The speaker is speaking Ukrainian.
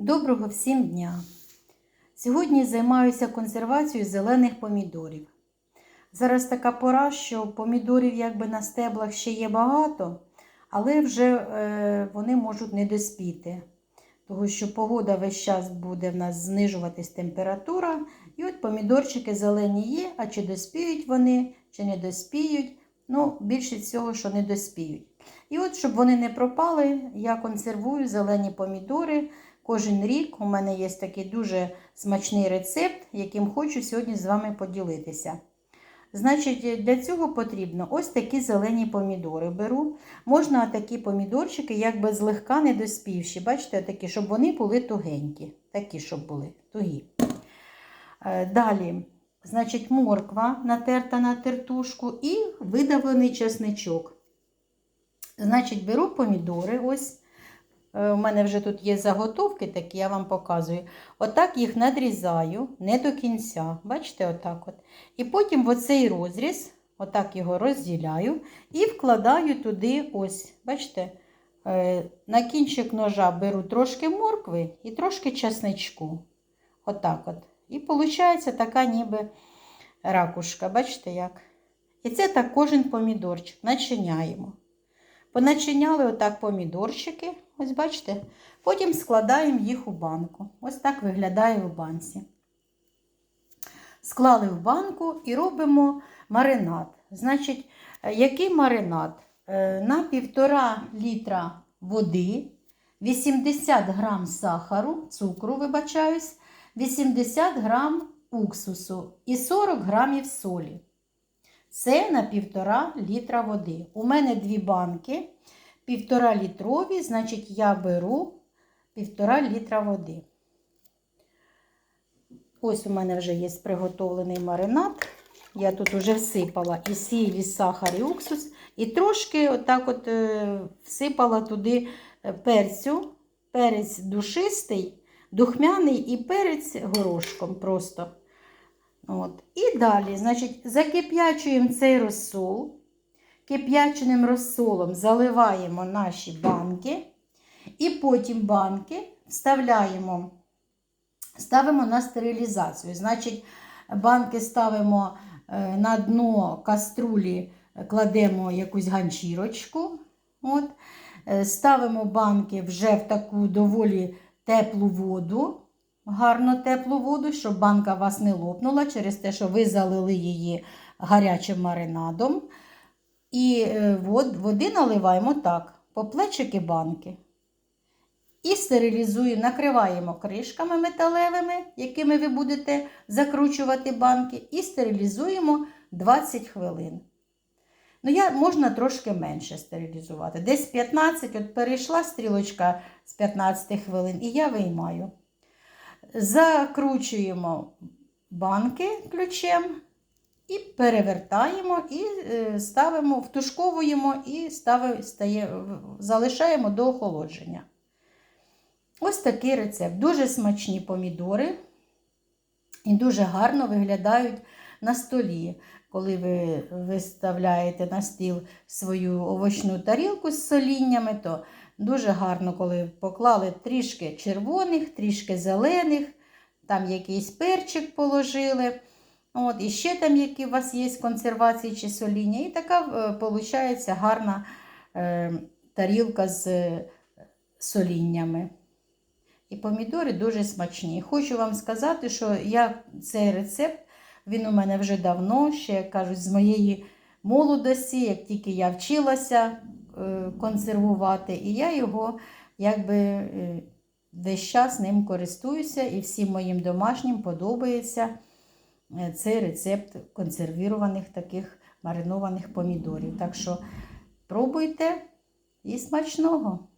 Доброго всім дня! Сьогодні займаюся консервацією зелених помідорів. Зараз така пора, що помідорів якби на стеблах ще є багато, але вже е, вони можуть не доспіти. Тому що погода весь час буде в нас знижуватись температура. І от помідорчики зелені є, а чи доспіють вони, чи не доспіють. Ну, більше всього, що не доспіють. І от, щоб вони не пропали, я консервую зелені помідори. Кожен рік у мене є такий дуже смачний рецепт, яким хочу сьогодні з вами поділитися. Значить, для цього потрібно ось такі зелені помідори беру. Можна такі помідорчики, якби злегка недоспівші. Бачите, такі, щоб вони були тугенькі. Такі, щоб були тугі. Е, Далі, значить, морква натерта на тертушку і видавлений чесничок. Значить, беру помідори. ось. Е, У мене вже тут є заготовки такі, я вам показую. Отак їх надрізаю не до кінця. Бачите, отак от. І потім в оцей розріз, отак його розділяю і вкладаю туди ось, бачите, е, на кінчик ножа беру трошки моркви і трошки часничку. Отак от. І виходить така ніби ракушка. Бачите як? І це так кожен помідорчик начиняємо. Поначиняли отак помідорчики, ось бачите, потім складаємо їх у банку. Ось так виглядає в банці. Склали в банку і робимо маринад. Значить, який маринад? Е, На півтора літра води, 80 грам сахару, цукру, вибачаюсь, 80 грам уксусу і 40 грамів солі. Це на півтора літра води. У мене дві банки, півтора літрові, значить, я беру півтора літра води. Ось у мене вже є приготовлений маринад. Я тут вже всипала і сіль, і сахар, і уксус. І трошки отак от е, всипала туди е, перцю, перець душистий, духмяний і перець горошком просто. От. І далі, значить, закип'ячуємо цей розсол. Кип'яченим розсолом заливаємо наші банки. І потім банки вставляємо, ставимо на стерилізацію. Значить, банки ставимо е, на дно каструлі, кладемо якусь ганчірочку. От. Е, Ставимо банки вже в таку доволі теплу воду гарно теплу воду, щоб банка вас не лопнула через те, що ви залили її гарячим маринадом. І е, води наливаємо так, по плечики банки. І стерилізуємо, накриваємо кришками металевими, якими ви будете закручувати банки, і стерилізуємо 20 хвилин. Ну, я, Можна трошки менше стерилізувати. Десь 15, от перейшла стрілочка з 15 хвилин, і я виймаю. Закручуємо банки ключем і перевертаємо, і е, ставимо, втушковуємо і ставимо, стає, залишаємо до охолодження. Ось такий рецепт. Дуже смачні помідори і дуже гарно виглядають на столі. Коли ви виставляєте на стіл свою овочну тарілку з соліннями, то Дуже гарно, коли поклали трішки червоних, трішки зелених, там якийсь перчик положили. От, І ще там, які у вас є консервації чи соління. І така виходить гарна е, тарілка з е, соліннями. І помідори дуже смачні. Хочу вам сказати, що я цей рецепт, він у мене вже давно, ще як кажуть, з моєї молодості, як тільки я вчилася. Е, консервувати, і я його якби е, весь час ним користуюся, і всім моїм домашнім подобається е, цей рецепт консервірованих таких маринованих помідорів. Так що пробуйте і смачного!